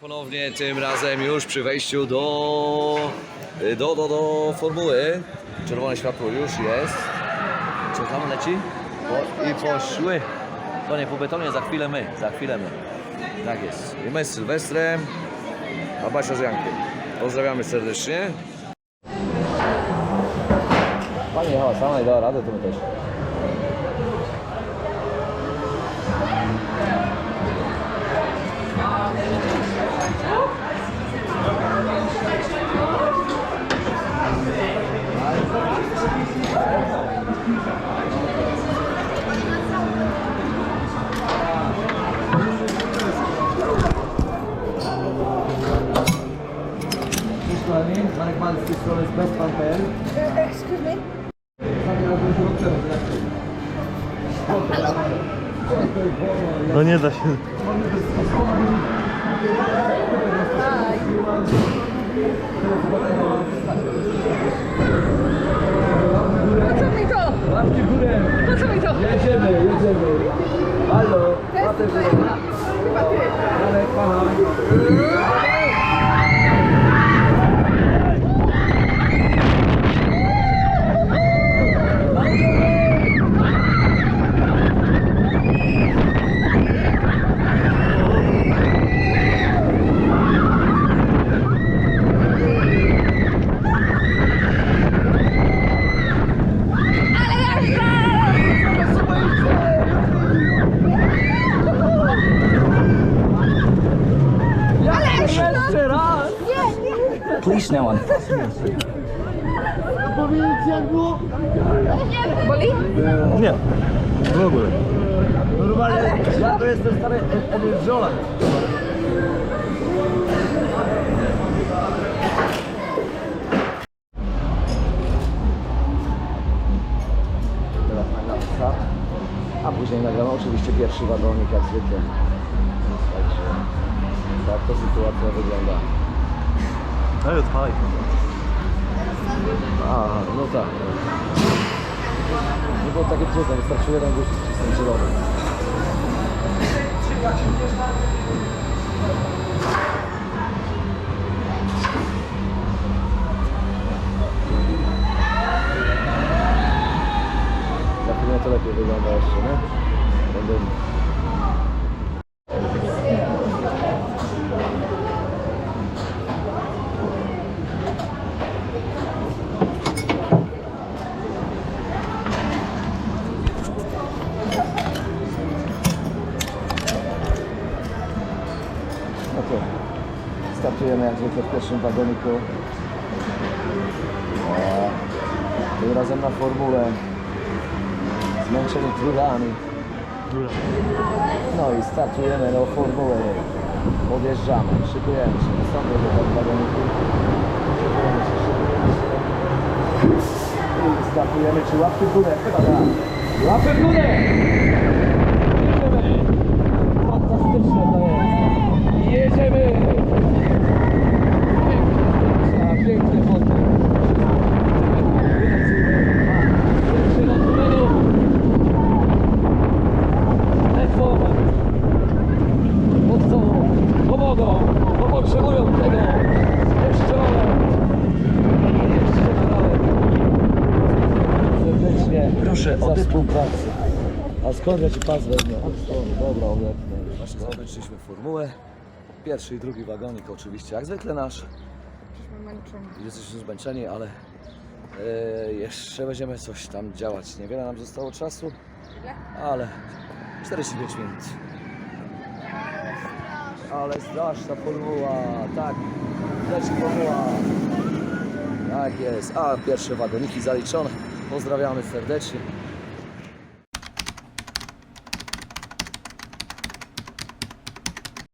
Ponownie tym razem już przy wejściu do, do, do, do formuły. Czerwone światło już jest. Czekamy, leci. O, I poszły. To nie po betonie, za chwilę my, za chwilę my. Tak jest. I my z Sylwestrem, a Basia z Jankiem. Pozdrawiamy serdecznie. Pani jechała sama i dała radę, to my też. Marek Mal z tej strony z bestpan.pl Excuse me? No nie da się. Po co mi to? Łapcie w górę! Po co mi to? Jedziemy, jedziemy! Halo! Łapę w górę! Ty. Janek, pana! Ale jazda! Ale Jeszcze raz! Nie, nie. Please no one. Boli? Nie. W ogóle. Normalnie, ja to jestem stary Edwin Teraz nagramy start, a później nagramy oczywiście pierwszy wagonik jak zwykle. Także tak to sytuacja wygląda. No i odpalaj. A, no tak. Nie było takie trudne, wystarczy jeden guzik wcisnąć zielony. Za chwilę to lepiej wygląda jeszcze, nie? Będę... No to startujemy jak zwykle w pierwszym wagoniku. Tym razem na formule. Zmęczeni trudami. No i startujemy do formuły. Podjeżdżamy, szykujemy się. Nastąpię do tego wagoniku. Szykujemy się, szykujemy się. I startujemy, czy łapy w górę? Chyba tak. Łapy w górę! Jedziemy! Fantastyczne to jest. Jedziemy! Skąd ja ci pas wezmę? Dobra, obecnie. Właśnie skończyliśmy formułę. Pierwszy i drugi wagonik oczywiście, jak zwykle nasz. Jesteśmy męczeni. Jesteśmy zmęczeni, ale e, jeszcze będziemy coś tam działać. Niewiele nam zostało czasu, ale 45 minut. Ale straszna formuła, tak, leci formuła. Tak jest, a pierwsze wagoniki zaliczone. Pozdrawiamy serdecznie.